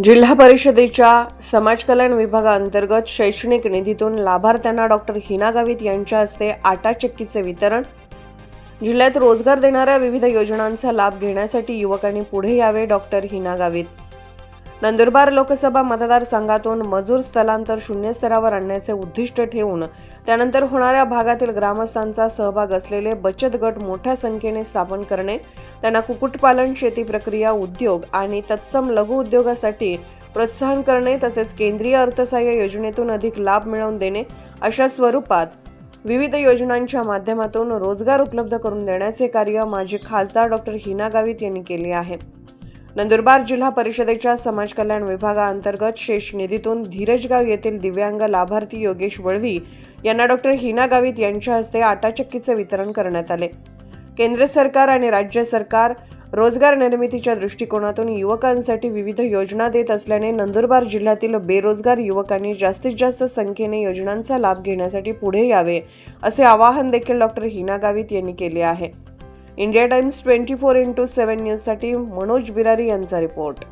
जिल्हा परिषदेच्या समाज कल्याण विभागाअंतर्गत शैक्षणिक निधीतून लाभार्थ्यांना डॉक्टर हिना गावित यांच्या हस्ते आटा चक्कीचे वितरण. जिल्ह्यात रोजगार देणाऱ्या विविध योजनांचा लाभ घेण्यासाठी युवकांनी पुढे यावे डॉक्टर हिना गावित. नंदुरबार लोकसभा मतदारसंघातून मजूर स्थलांतर शून्य स्तरावर आणण्याचे उद्दिष्ट ठेवून त्यानंतर होणाऱ्या भागातील ग्रामस्थांचा सहभाग असलेले बचत गट मोठ्या संख्येने स्थापन करणे त्यांना कुक्कुटपालन शेती प्रक्रिया उद्योग आणि तत्सम लघु उद्योगासाठी प्रोत्साहन करणे तसेच केंद्रीय अर्थसहाय्य योजनेतून अधिक लाभ मिळवून देणे अशा स्वरूपात विविध योजनांच्या माध्यमातून रोजगार उपलब्ध करून देण्याचे कार्य माजी खासदार डॉक्टर हिना गावित यांनी केले आहे. नंदुरबार जिल्हा परिषदेच्या समाज कल्याण विभागाअंतर्गत शेष निधीतून धीरजगाव येथील दिव्यांग लाभार्थी योगेश वळवी यांना डॉक्टर हिना गावित यांच्या हस्ते आटाचक्कीचे वितरण करण्यात आले. केंद्र सरकार आणि राज्य सरकार रोजगार निर्मितीच्या दृष्टिकोनातून युवकांसाठी विविध योजना देत असल्याने नंदुरबार जिल्ह्यातील बेरोजगार युवकांनी जास्तीत जास्त संख्येने योजनांचा लाभ घेण्यासाठी पुढे यावे असे आवाहन देखील डॉक्टर हिना गावित यांनी केले आहे. India Times twenty four into seven न्यूजसाठी मनोज बिरारी यांचा रिपोर्ट